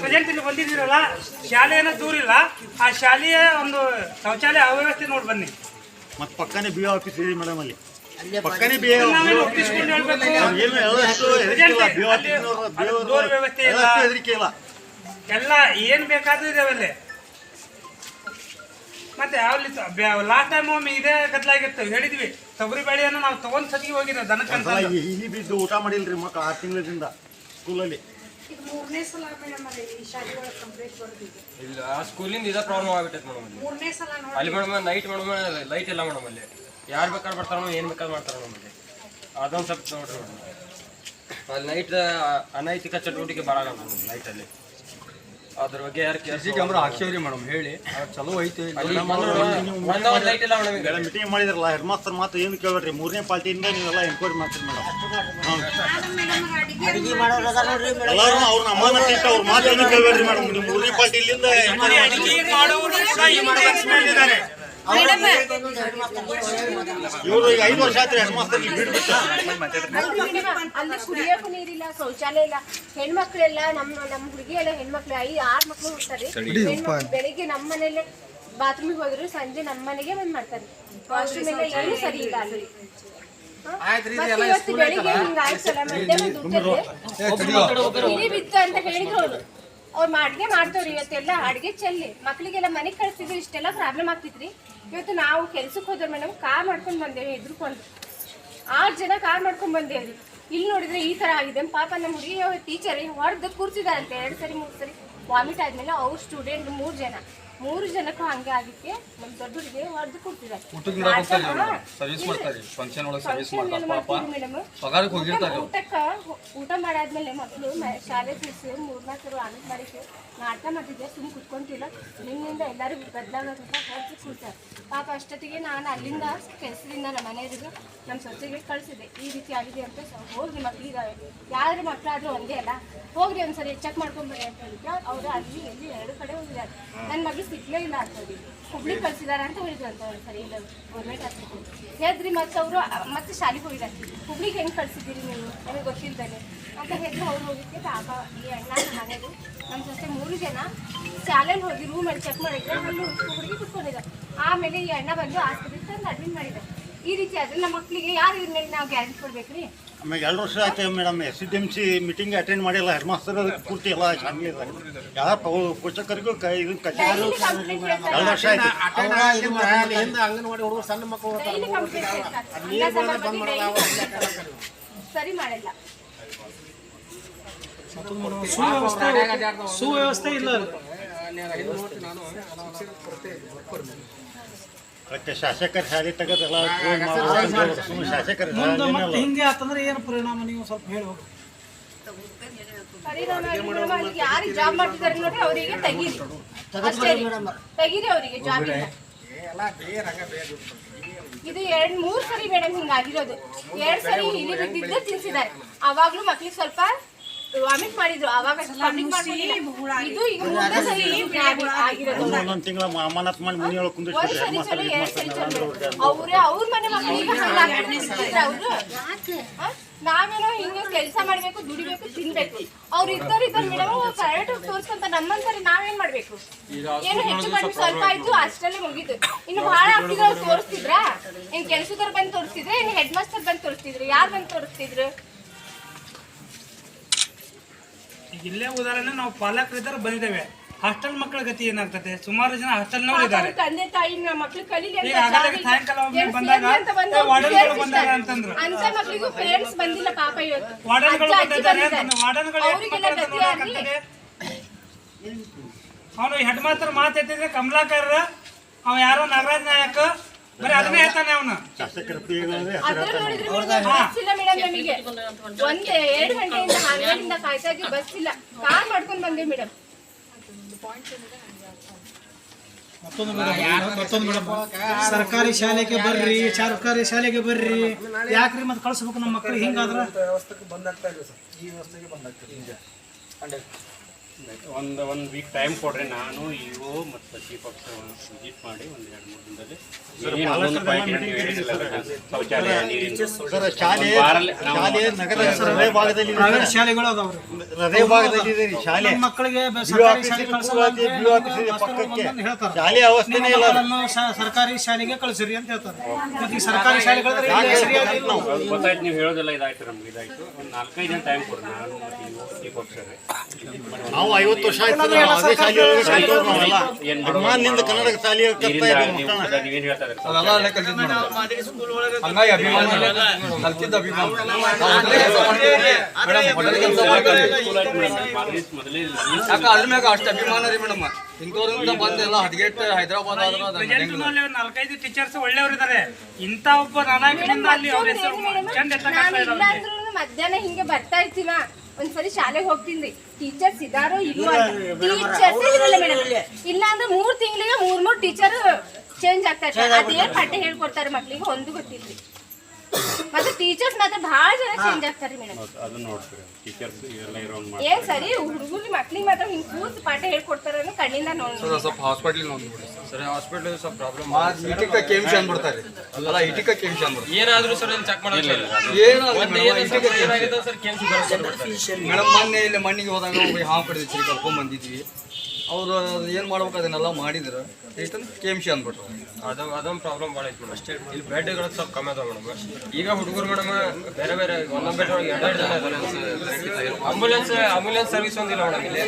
Present ಇಲ್ಲಿ ಬಂದಿದ್ದೀರಲ್ಲ ಶಾಲೆ ಏನೋ ದೂರ ಇಲ್ಲ ಆ ಶಾಲೆಯ ಒಂದು ಶೌಚಾಲಯ ಅವ್ಯವಸ್ಥೆ ನೋಡಿ ಬನ್ನಿ. ಮತ್ತೆ ಪಕ್ಕನೇ ಬಿ ಆಫೀಸ್ ಇದೆ ಮೇಡಮ್ ಅಲ್ಲಿ. ಪಕ್ಕನೇ ಬಿ ಒಪ್ಪಿಸ್ಕೊಂಡು ಹೇಳ್ಬೇಕು. ವ್ಯವಸ್ಥೆ ಇಲ್ಲ. ಎಲ್ಲ ಏನ್ ಬೇಕಾದ್ರೂ ಇದಾವಲ್ಲಿ ಮತ್ತೆ ಅಲ್ಲಿ ಲಾಸ್ಟ್ ಟೈಮ್ ಒಮ್ಮೆ ಇದೇ ಗದ್ಲಾಗಿತ್ತು ಹೇಳಿದ್ವಿ ತೊಗರಿ ಬೇಳೆಯನ್ನು ನಾವು ತಗೊಂಡ್ ಸತಿ ಹೋಗಿದ್ದೆ ಬಿದ್ದು ಊಟ ಮಾಡಿಲ್ರಿ ಮಕ್ಕಳು ಆರು ತಿಂಗಳಿಂದ ಸ್ಕೂಲಲ್ಲಿ ಈಗ ಮೂರನೇ ಸಲ ಮೇಡಮ್ ಅಲ್ಲಿ ಈ ಶಾಲೆ ಒಳಗೆ ಕಂಪ್ಲೇಂಟ್ ಬರ್ತಿದೆ ಇಲ್ಲ ಆ ಸ್ಕೂಲಿಂದ ಇದ ಪ್ರಾಬ್ಲಮ್ ಆಗ್ಬಿಟ್ಟೈತೆ ಮೇಡಮ್ ಅಲ್ಲಿ. ಮೂರನೇ ಸಲ ನೋಡಿ ಅಲ್ಲಿ ಮೇಡಮ್ ನೈಟ್ ಮೇಡಮ್ ಲೈಟ್ ಇಲ್ಲ ಮೇಡಮ್ ಅಲ್ಲಿ. ಯಾರು ಬೇಕಾದ್ರೆ ಬರ್ತಾರೋ ಏನು ಬೇಕಾದ್ರೆ ಮಾಡ್ತಾರೆ ಮೇಡಮ್ ಅಲ್ಲಿ. ಅದೊಂದು ಸ್ವಲ್ಪ ನೋಡ್ರಿ ಮೇಡಮ್. ಅಲ್ಲಿ ನೈಟ್ ಅನೈತಿಕ ಚಟುವಟಿಕೆ ಭಾಳ ಮೇಡಮ್ ನೈಟಲ್ಲಿ ಅದ್ರ ಬಗ್ಗೆ ಯಾರು ಕೇರ್ ಕ್ಯಾಮ್ರಾ ಹಾಕ್ಸೇವ್ರಿ ಮೇಡಮ್ ಹೇಳಿ. ಅದ್ ಚಲೋ ಐತಿ. ಅಲ್ಲಿ ಒಂದ ಒಂದು ಲೈಟ್ ಇಲ್ಲ ಮೇಡಮ್ ಈಗ ಮೀಟಿಂಗ್ ಮಾಡಿದ್ರಲ್ಲ ಹೆಡ್ ಮಾಸ್ತರ್ ಮಾತು ಏನು ಕೇಳ್ಬೇಡ್ರಿ? ಮೂರನೇ ಪಾರ್ಟಿಯಿಂದ ನೀವೆಲ್ಲ ಎನ್ಕ್ವೈರಿ ಮಾಡ್ತೀರಿ ಮೇಡಮ್. ಎಲ್ಲರೂ ಅವ್ರನ್ನ ಅಮಾನತ್ ಇಟ್ಟು ಅವ್ರ ಮಾತು ಏನು ಕೇಳ್ಬೇಡ್ರಿ ಮೇಡಮ್. ನೀವು ಮೂರನೇ ಪಾರ್ಟಿಲಿಂದ ಇವರು ಈಗ ಐದು ವರ್ಷ ಹೆಡ್ ಮಾಸ್ತರ್ ಬಿಡ್ಬಿಟ್ಟು ಅಲ್ಲಿ ಕುಡಿಯೋಕು ನೀರಿಲ್ಲ ಶೌಚಾಲಯ ಇಲ್ಲ. ಹೆಣ್ಮಕ್ಳೆಲ್ಲ ನಮ್ಮ ನಮ್ಮ ಹುಡುಗಿ ಎಲ್ಲ ಹೆಣ್ಮಕ್ಳು ಐದು ಆರು ಮಕ್ಳು ಹೋಗ್ತಾರೆ ಹೆಣ್ಮಕ್ಳು ಬೆಳಿಗ್ಗೆ ನಮ್ಮ ಮನೇಲೆ ಬಾತ್ರೂಮಿಗೆ ಹೋದ್ರು ಸಂಜೆ ನಮ್ಮ ಮನೆಗೆ ಬಂದ್ ಮಾಡ್ತಾರೆ. ವಾಶ್ರೂಮ್ ಎಲ್ಲ ಏನು ಸರಿ ಇಲ್ಲ ಅಲ್ಲಿ. ಇವತ್ತು ಬೆಳಿಗ್ಗೆ ಹಿಂಗ್ ಆಯ್ತಲ್ಲ ಮಧ್ಯಾಹ್ನ ದುಡ್ಡು ಬಿತ್ತು ಅಂತ ಹೇಳಿದ್ರು ಅವ್ರು ಅಡುಗೆ ಮಾಡ್ತವ್ರಿ ಇವತ್ತೆಲ್ಲ, ಅಡುಗೆ ಚೆಲ್ಲಿ. ಮಕ್ಕಳಿಗೆಲ್ಲ ಮನೆಗೆ ಕಳಿಸ್ತಿದ್ರು ಇಷ್ಟೆಲ್ಲ ಪ್ರಾಬ್ಲಮ್ ಆಗ್ತಿದ್ರಿ ಇವತ್ತು ನಾವು ಕೆಲ್ಸಕ್ಕೆ ಹೋದ್ರೆ ಮೇಡಮ್ ಕಾರ್ ಮಾಡ್ಕೊಂಡು ಬಂದೇವೆ ಎದ್ರುಕೊಂಡು ಆರು ಜನ ಕಾರ್ ಮಾಡ್ಕೊಂಡು ಬಂದೇವ್ರಿ ಇಲ್ಲಿ ನೋಡಿದ್ರೆ ಈ ತರ ಆಗಿದೆ. ಪಾಪ ನಮ್ಮ ಹುಡುಗಿ ಟೀಚರ್ ಹೊಡೆದು ಕೂರ್ಸಿದಾರಂತೆ. ಎರಡು ಸರಿ, ಮೂರು ಸರಿ. ವಾಮಿಟ್ ಆದಮೇಲೆ ಅವ್ರ ಸ್ಟೂಡೆಂಟ್ ಮೂರು ಜನ. ಮೂರು ಜನಕ್ಕೂ ಹಂಗೆ ಆಗಿಕ್ಕೆ ನಮ್ಮ ದೊಡ್ಡರಿಗೆ ಹೊಡೆದು ಕೊಡ್ತಿದ್ದಾರೆ ಊಟಕ್ಕೆ ಹೋಗ್ತಾರೆ ಸರ್ವಿಸ್ ಮಾಡ್ತಾರೆ ಫಂಕ್ಷನ್ ಒಳಗೆ ಸರ್ವಿಸ್ ಮಾಡ್ತಾರೆ ಪಾಪ. ಮೇಡಮ್. ಪಗಾರಕ್ಕೆ ಹೋಗಿರ್ತಾರೆ. ಊಟಕ್ಕ ಊಟ ಮಾಡಾದ್ಮೇಲೆ ಮಕ್ಕಳು ಶಾಲೆ ತಿಳಿಸಿ ಮೂರ್ನಾಲ್ಕರು ಆನಂದ ಮಾಡಿಕ್ಕೆ ನಾಟಕ ಮಾಡ್ತಿದ್ದೆ ಸುಮ್ಮನೆ ಕುತ್ಕೊಂತಿಲ್ಲ. ನಿನ್ನಿಂದ ಎಲ್ಲರಿಗೂ ಬದಲಾಗೋದಂತ ಹೊಡೆದು ಕೂಡ್ತಾರೆ. ಪಾಪ ಅಷ್ಟೊತ್ತಿಗೆ ನಾನು ಅಲ್ಲಿಂದ ಕೆಲಸದಿಂದ ನಮ್ಮ ಮನೆಯವ್ರಿಗೆ ನಮ್ಮ ಸೊಸೆಗೆ ಕಳಿಸಿದೆ ಈ ರೀತಿ ಆಗಿದೆ ಅಂತ ಹೋಗ್ರಿ ಮಕ್ಳಿದಾವೆ ಯಾರು ಮಕ್ಕಳಾದ್ರೂ ಒಂದೇ ಅಲ್ಲ. ಹೋಗ್ರಿ ಒಂದ್ಸರಿ ಚೆಕ್ ಮಾಡ್ಕೊಂಬರ್ರಿ ಅಂತ ಹೇಳಿದ್ರೆ. ಅವರು ಅಲ್ಲಿ ಎಲ್ಲಿ ಎರಡು ಕಡೆ ಹೋಗಿದ್ದಾರೆ. ನನ್ನ ಮಗಳು ಸಿಗ್ಲೇ ಇಲ್ಲ ಅಂತ ಹೇಳಿ. ಹುಬ್ಳಿ ಕಳ್ಸಿದಾರ ಅಂತ ಹೇಳಿದ್ರಂತ ಅಂತ ಸರಿ ಇಲ್ಲ ಗೌರ್ಮೆಂಟ್ ಹಾಸ್ಪಿಟಲ್ ಹೇಳಿದ್ರಿ ಮತ್ತೆ ಅವರು ಮತ್ತೆ ಶಾಲೆಗೆ ಹೋಗಿದ್ದಾರೆ. ಹುಬ್ಳಿಗೆ ಹೆಂಗೆ ಕಳ್ಸಿದ್ದೀರಿ ನೀವು? ನನಗೆ ಗೊತ್ತಿಲ್ದೇನೆ. ಅಂತ ಹೇಳಿದ್ರು ಅವ್ರು ಹೋಗಿದ್ದೆ ಪಾಪ ಈ ಅಣ್ಣ ಮನೆಗೂ. ನಮ್ಮ ಜೊತೆ ಮೂರು ಜನ ಶಾಲೆಯಲ್ಲಿ ಹೋಗಿ ರೂಮಲ್ಲಿ ಚೆಕ್ ಮಾಡಿದ್ರೆ ಅಲ್ಲಿ ಹುಡುಗಿ ಕುತ್ಕೊಂಡಿದ್ದ ಆಮೇಲೆ ಈ ಅಣ್ಣ ಬಂದು ಆಸ್ಪತ್ರೆಗೆ ತಂದು ಅಡ್ಮಿಟ್ ಮಾಡಿದ್ದಾರೆ ಈ ರೀತಿ ಆದ್ರೆ ನಮ್ಮ ಮಕ್ಕಳಿಗೆ ಯಾರು ಇದ್ರ ಮೇಲೆ ನಾವು ಗ್ಯಾರಂಟಿ ಕೊಡ್ಬೇಕ್ರಿ ಆಮೇಲೆ ಎರಡು ವರ್ಷ ಆಯ್ತು madam S D M C meeting attend ಮಾಡಿಲ್ಲ ಹೆಡ್ ಮಾಸ್ತರ್ ಪೂರ್ತಿ ಎಲ್ಲ ಶಾಲೆ ಯಾರ ಪೋಷಕರಿಗೂ ಕೈ ಇದನ್ನ ಕಚೇರಿ ಡೈಲಿ ಕಂಪ್ಲೇಂಟ್ ಎರಡು ವರ್ಷ ಆಯ್ತು ಅಂಗನವಾಡಿ ಹುಡುಗರು ಸಣ್ಣ ಮಕ್ಕಳು ಡೈಲಿ ಕಂಪ್ಲೇಂಟ್ ಅನ್ನ ಸಾಂಬಾರ್ ಬಗ್ಗೆ daily ಸರಿ ಮಾಡಲ್ಲ ಸುವ್ಯವಸ್ಥೆ ಇಲ್ಲ ಮತ್ತೆ ಶಾಸಕರ ಶಾಲೆ ತೆಗೆದಲ್ಲ ಶಾಸಕರ ಹಿಂಗೆ ಆತಂದ್ರೆ ಏನು ಪರಿಣಾಮ? ನೀವು ಸ್ವಲ್ಪ ಹೇಳಿ ಹೋಗಿ. ಪರಿಣಾಮ ಮೇಡಮ್ ಯಾರಿಗೆ ಜಾಬ್ ಮಾಡ್ತಿದ್ದಾರೆ ನೋಡ್ರಿ ಅವರಿಗೆ ತೆಗೀರಿ. ಅಷ್ಟೇ ರೀ. ತೆಗೀರಿ ಅವರಿಗೆ ಜಾಬ್ ಇದು. ಎರಡ್ ಮೂರ್ ಸರಿ ಮೇಡಮ್ ಹಿಂಗಾಗಿರೋದು. ಎರಡ್ ಸರಿ ಇಲ್ಲಿ ಬಿದ್ದಿದ್ದು ತಿನ್ಸಿದ್ದಾರೆ ಅವಾಗ್ಲೂ ಮಕ್ಳಿಗೆ ಸ್ವಲ್ಪ ವಾಮಿಟ್ ಮಾಡಿದ್ರು. ಅವಾಗ ಇದು ಈಗ ಮೂರನೇ ಸರಿ ಆಗಿರೋದು ಒಂದೊಂದು ತಿಂಗಳ ಅಮಾನತ್ ಮಾಡಿ ಕುಂದಿಸ್ಬಿಟ್ರೆ ಅವ್ರೆ ಅವ್ರ ಮನೆ ಮಕ್ಕಳಿಗೆ ಅವ್ರು? ನಾವೇನೋ ಹಿಂಗೆ ಕೆಲಸ ಮಾಡ್ಬೇಕು ದುಡಿಬೇಕು ತಿನ್ಬೇಕು. ಅವ್ರು ಇದ್ದವ್ರು ಮೇಡಮ್ ಪ್ರೈವೇಟ್ ತೋರಿಸ್ಕೊಂತ ನಮ್ಮಂತಾರೆ ನಾವೇನ್ ಮಾಡ್ಬೇಕು? ಏನು ಹೆಚ್ಚು ಕಡಿಮೆ ಸ್ವಲ್ಪ ಆಯ್ತು ಅಷ್ಟಲ್ಲೇ ಮುಗೀತು. ಇನ್ನು ಬಹಳ ಆಗ್ತಿದ್ರು ಅವ್ರು ತೋರಿಸ್ತಿದ್ರ? ಏನ್ ಕೆಲ್ಸದವ್ರು ಬಂದು ತೋರಿಸ್ತಿದ್ರೆ? ಏನ್ ಹೆಡ್ ಮಾಸ್ಟರ್ ಬಂದು ತೋರಿಸ್ತಿದ್ರು? ಯಾರು ಬಂದು ತೋರಿಸ್ತಿದ್ರು? ಈಗ ಇಲ್ಲೇ ಉದಾಹರಣೆ ನಾವು ಪಾಲಕರಿದ್ದಾರೆ ಬಂದಿದ್ದೇವೆ ಹಾಸ್ಟೆಲ್ ಮಕ್ಕಳ ಗತಿ ಏನಾಗ್ತದೆ ಸುಮಾರು ಜನ ಹಾಸ್ಟೆಲ್ ಇದ್ದಾರೆ ತಂದೆ ತಾಯಿ ಮಕ್ಕಳು ಕಲೀಲಿ ಈಗ ಆಗಲೇ ಸಾಯಂಕಾಲ ಒಮ್ಮೆ ಬಂದಾಗ ವಾರ್ಡನ್ಗಳು. ಬಂದಾರ ಅಂತಂದ್ರು. ಅಂತ ಮಕ್ಳಿಗೂ ಪೇರೆಂಟ್ಸ್ ಬಂದಿಲ್ಲ ಪಾಪ ಇವತ್ತು ವಾರ್ಡನ್ಗಳು ಬಂದಿದ್ದಾರೆ. ಅಂತಂದ್ರೆ ವಾರ್ಡನ್ಗಳು ಎಷ್ಟು ಗತಿ ಆಗ್ಲಿ. ಅವನು ಹೆಡ್ ಮಾಸ್ತರ್ ಮಾತು ಎತ್ತಿದ್ರೆ ಕಮಲಾಕರ್ ಅವ ಯಾರೋ ನಾಗರಾಜ್ ನಾಯಕ್ ಬರೀ ಅದನ್ನೇ ಹೇಳ್ತಾನೆ ಅವನು. ಶಾಸಕರ ಪೀಳಿಗೆ ಅದ್ರ ನೋಡಿದ್ರೆ ಮೇಡಮ್ ಬಸ್ ಇಲ್ಲ ಮೇಡಮ್ ನಮಗೆ. ಒಂದ್ ಎರಡು ಗಂಟೆಯಿಂದ ಹನ್ನೆರಡರಿಂದ ಕಾಯ್ತಾ ಇದ್ವಿ ಬಸ್ ಇಲ್ಲ. ಕಾರ್ ಮಾಡ್ಕೊಂಡ್ ಬಂದ್ವಿ ಮೇಡಮ್ ಮತ್ತೊಂದು ಮೇಡಮ್ ಮತ್ತೊಂದು ಮೇಡಮ್ ಸರ್ಕಾರಿ ಶಾಲೆಗೆ ಬರ್ರಿ ಸರ್ಕಾರಿ ಶಾಲೆಗೆ ಬರ್ರಿ. ಯಾಕ್ರಿ ಮತ್ತೆ ಕಳ್ಸ್ಬೇಕು ನಮ್ಮ ಮಕ್ಕಳು ಹಿಂಗಾದ್ರೆ? ವ್ಯವಸ್ಥೆ ಬಂದಾಗ್ತಾ ಇದೆ ಸರ್. ಈ ವ್ಯವಸ್ಥೆಗೆ ಬಂದಾಗ್ತದೆ ನಿಜ ಒಂದು ಒಂದು ವೀಕ್ ಟೈಮ್ ಕೊಡ್ರಿ ನಾನು ಇವು ಮತ್ತು ಚೀಫ್ ಆಫೀಸರ್ ವಿಸಿಟ್ ಮಾಡಿ ಒಂದು ಎರಡು ಮೂರು ದಿನದಲ್ಲಿ ನೀವು ಶೌಚಾಲಯ ನೀರಿನ ಶಾಲೆ. ಶಾಲೆಗಳು ಹೃದಯ ಭಾಗದಲ್ಲಿ ಇದೆ ರೀ ಮಕ್ಕಳಿಗೆ ಸರ್ಕಾರಿ ಶಾಲೆ ಅವಸ್ಥೆನೇ ಇಲ್ಲ. ಸರ್ಕಾರಿ ಶಾಲೆಗೆ ಕಳಿಸ್ರಿ ಅಂತ ಹೇಳ್ತಾರೆ. ಮತ್ತೆ ಈ ಸರ್ಕಾರಿ ಶಾಲೆಗಳು ಸರಿಯಾಗಿ ಇಲ್ಲ. ಗೊತ್ತಾಯ್ತು ನೀವು ಹೇಳೋದೆಲ್ಲ ಇದಾಯ್ತು ನಮ್ಗೆ ಇದಾಯ್ತು. ಒಂದು ನಾಲ್ಕೈದು ದಿನ ಟೈಮ್ ಕೊಡ್ರಿ ನಾನು ಮತ್ತು ಇಒ ಚೀಫ್ ಆಫೀಸರ್ ನಾವು ಐವತ್ತು ವರ್ಷ ಆಯ್ತು. ಅದೇ ಶಾಲೆ ಒಳಗೆ ಕಲ್ತವ್ರು ನಾವೆಲ್ಲ ಏನು ಅಭಿಮಾನದಿಂದ ಕನ್ನಡ ಶಾಲೆ ಕಲ್ತಾ ಇದ್ದೀವಿ ನೀವು ಮಕ್ಕಳನ್ನ. ನೀವೇನು ಹೇಳ್ತಾ ಇದ್ದೀರಿ? ಅವೆಲ್ಲ ಅಲ್ಲೇ ಕಲ್ತಿದ್ದು ಮೇಡಮ್ ಹಂಗಾಗಿ ಅಭಿಮಾನ ಕಲ್ತಿದ್ದ ಅಭಿಮಾನ. ನಾವು ಹೋಟೆಲ್ ಕೆಲಸ ಮಾಡ್ತೀವಿ. ಮೇಡಮ್ ಹೋಟೆಲ್ ಕೆಲಸ ಮಾಡ್ತೀವಿ. ಮೊದಲೇ ಯಾಕೆ ಅದ್ರ ಮ್ಯಾಗ ಅಷ್ಟು ಅಭಿಮಾನ ರೀ ಮೇಡಮ್? ಇಂಥವ್ರಿಂದ ಬಂದು ಎಲ್ಲ ಹೈದರಾಬಾದ್ ಆದ್ರೆ ಅದು ನಡೆಯಂಗಿಲ್ಲ. ನಾಲ್ಕೈದು ಟೀಚರ್ಸ್ ಒಳ್ಳೆಯವರು ಇದ್ದಾರೆ ಇಂಥ ಒಬ್ಬ ನಾನಾಗಿನಿಂದ ಅಲ್ಲಿ ಅವ್ರ ಹೆಸರು ಚಂದ ಎತ್ತಕ್ಕಾಗ್ತಾ ಮಧ್ಯಾಹ್ನ ಹಿಂಗೆ ಬರ್ತಾ ಇರ್ತೀನ? ಒಂದ್ಸರಿ ಶಾಲೆಗೆ ಹೋಗ್ತೀನಿ. ಟೀಚರ್ಸ್ ಇದಾರೋ ಇಲ್ವೋ ಟೀಚರ್ಸ್ ಇರಲ್ಲ ಮೇಡಮ್. ಇಲ್ಲ. ಅಂದ್ರೆ ಮೂರ್ ತಿಂಗಳಿಗೆ ಮೂರ್ ಮೂರ್ ಟೀಚರ್ ಚೇಂಜ್ ಆಗ್ತಾ ಇರ್ತಾರೆ. ಅದೇ ಪಾಠ ಹೇಳ್ಕೊಡ್ತಾರೆ ಮಕ್ಳಿಗೆ ಒಂದು ಗೊತ್ತಿಲ್ರಿ ಮತ್ತೆ ಟೀಚರ್ಸ್ ಮಾತ್ರ ಬಹಳ ಜನ ಚೇಂಜ್ ಆಗ್ತಾರೆ ಮೇಡಮ್. ಅದನ್ನ ನೋಡ್ತೀರಿ ಟೀಚರ್ಸ್ ಎಲ್ಲ ಇರೋ ಏನ್ ಸರಿ ಹುಡುಗರಿಗೆ ಮಕ್ಳಿಗೆ ಮಾತ್ರ ಹಿಂಗ್ ಕೂತ್ ಪಾಠ ಹೇಳ್ಕೊಡ್ತಾರ ಕಣ್ಣಿಂದ ನೋಡಿ ಸರ್ ಸ್ವಲ್ಪ ಹಾಸ್ಪಿಟಲ್ ನೋಡ್ಬಿಡಿ ಸರ್. ಹಾಸ್ಪಿಟಲ್ ಸ್ವಲ್ಪ ಪ್ರಾಬ್ಲಮ್ ಇಟಿಕ ಕೆಮ್ಸಿ ಅಂದ್ಬಿಡ್ತಾರೆ ಅಲ್ಲ ಇಟಿಕ ಕೆಮ್ಸಿ ಅಂದ್ಬಿಡ್ತಾರೆ ಏನಾದ್ರೂ ಸರ್ ಇಲ್ಲಿ ಚೆಕ್ ಸ್ವಲ್ಪ ಏನಾಗಿದೆ ಸರ್? ಬರುತ್ತೆ ಮೇಡಮ್ ಮೊನ್ನೆ ಇಲ್ಲಿ ಮಣ್ಣಿಗೆ ಹೋದಾಗ ಒಬ್ಬ ಹಾವು ಕಡಿದ್ರಿ ಕರ್ಕೊಂಡ್ ಬಂದಿದ್ವಿ. ಅವ್ರು ಏನು ಮಾಡ್ಬೇಕು ಅದನ್ನೆಲ್ಲ ಮಾಡಿದ್ರು. ಎಂ ಸಿ ಅಂದ್ಬಿಟ್ರು. ಅದು, ಅದೊಂದು ಪ್ರಾಬ್ಲಮ್ ಭಾಳ ಐತಿ ಅಷ್ಟೇ ಇಲ್ಲಿ ಬೆಡ್ಗಳು ಸ್ವಲ್ಪ ಕಮ್ಮಿ ಅದಾವೆ ಮೇಡಮ್ ಈಗ ಹುಡುಗರು ಮೇಡಮ್ ಬೇರೆ ಬೇರೆ ಒಂದೊಂದು ಬೆಡ್ ಒಳಗೆ ಎರಡೆರಡು ಜನ ಆಂಬುಲೆನ್ಸ್ ಆಂಬುಲೆನ್ಸ್ ಸರ್ವಿಸ್ ಒಂದಿಲ್ಲ ಮೇಡಮ್ ಇಲ್ಲಿ.